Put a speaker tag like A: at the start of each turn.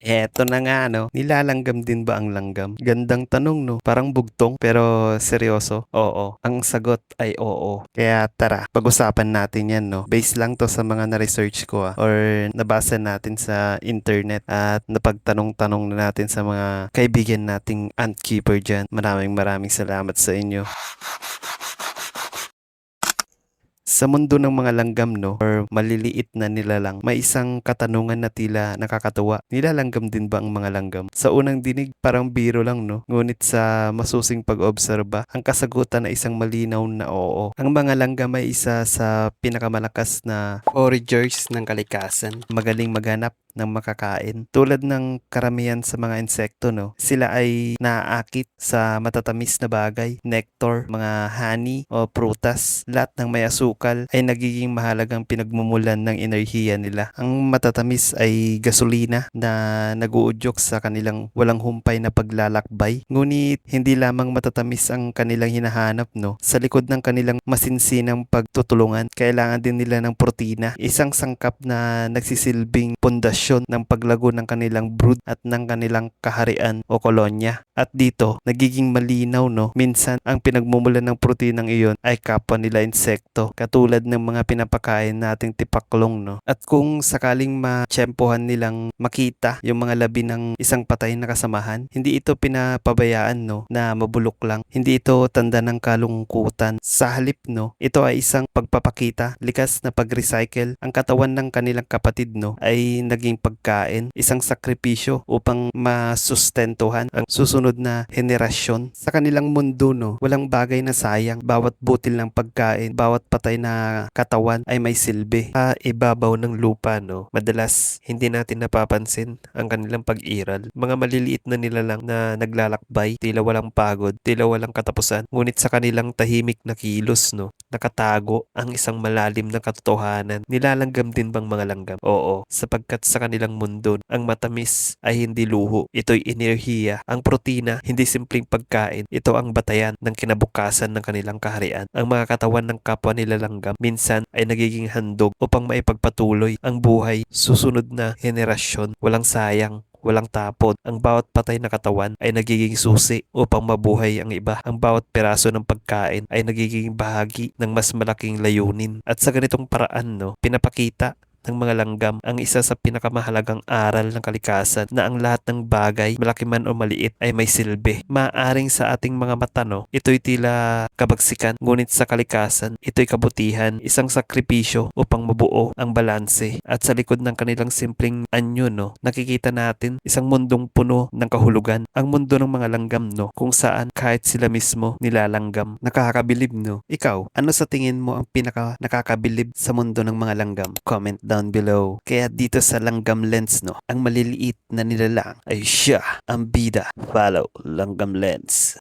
A: Eto na nga no, nilalanggam din ba ang langgam? Gandang tanong no, parang bugtong pero seryoso. Oo, ang sagot ay oo. Kaya tara, pag-usapan natin yan no. Base lang to sa mga na-research ko ah, or nabasa natin sa internet at napagtanong-tanong na natin sa mga kaibigan nating ant keeper dyan. Maraming maraming salamat sa inyo. Sa mundo ng mga langgam no, or maliliit na nilalang, may isang katanungan na tila nakakatuwa. Nilalanggam din ba ang mga langgam? Sa unang dinig, parang biro lang no. Ngunit sa masusing pag-obserba, ang kasagutan ay isang malinaw na oo. Ang mga langgam ay isa sa pinakamalakas na foragers ng kalikasan. Magaling maghanap ng makakain. Tulad ng karamihan sa mga insekto, no? Sila ay naaakit sa matatamis na bagay, nectar, mga honey o prutas. Lahat ng may asukal ay nagiging mahalagang pinagmumulan ng enerhiya nila. Ang matatamis ay gasolina na naguudyok sa kanilang walang humpay na paglalakbay. Ngunit hindi lamang matatamis ang kanilang hinahanap, no? Sa likod ng kanilang masinsinang pagtutulungan, kailangan din nila ng protina, isang sangkap na nagsisilbing pundasyon ng paglago ng kanilang brood at ng kanilang kaharian o kolonya. At dito, nagiging malinaw no, minsan ang pinagmumulan ng proteinang iyon ay kapwa nila insekto, katulad ng mga pinapakain nating tipaklong no. At kung sakaling matsyempohan nilang makita yung mga labi ng isang patay na kasamahan, hindi ito pinapabayaan no, na mabulok lang. Hindi ito tanda ng kalungkutan. Sa halip no, ito ay isang pagpapakita, likas na pag-recycle. Ang katawan ng kanilang kapatid no, ay naging pagkain, isang sakripisyo upang masustentuhan ang susunod na henerasyon. Sa kanilang mundo no, walang bagay na sayang. Bawat butil ng pagkain, bawat patay na katawan ay may silbi. Sa ibabaw ng lupa no, madalas hindi natin napapansin ang kanilang pag-iral. Mga maliliit na nilalang na naglalakbay, tila walang pagod, tila walang katapusan. Ngunit sa kanilang tahimik na kilos no, nakatago ang isang malalim na katotohanan. Nilalanggam din bang mga langgam? Oo, sapagkat sa kanilang mundo, ang matamis ay hindi luho. Ito'y enerhiya. Ang protina, hindi simpleng pagkain. Ito ang batayan ng kinabukasan ng kanilang kaharian. Ang mga katawan ng kapwa nila langgam minsan ay nagiging handog upang maipagpatuloy ang buhay susunod na henerasyon. Walang sayang, walang tapon. Ang bawat patay na katawan ay nagiging susi upang mabuhay ang iba. Ang bawat peraso ng pagkain ay nagiging bahagi ng mas malaking layunin. At sa ganitong paraan, no, pinapakita ng mga langgam ang isa sa pinakamahalagang aral ng kalikasan na ang lahat ng bagay, malaki man o maliit, ay may silbi. Maaring sa ating mga mata, no, ito'y tila kabagsikan, ngunit sa kalikasan, ito'y kabutihan, isang sakripisyo upang mabuo ang balanse. At sa likod ng kanilang simpleng anyo, no, nakikita natin isang mundong puno ng kahulugan. Ang mundo ng mga langgam, no, kung saan kahit sila mismo nilalanggam. Nakakabilib, no? Ikaw, ano sa tingin mo ang pinaka nakakabilib sa mundo ng mga langgam? Comment down below. Kaya dito sa Langgam Lens, no, ang maliliit na nilalang ay siya ang bida. Follow Langgam Lens.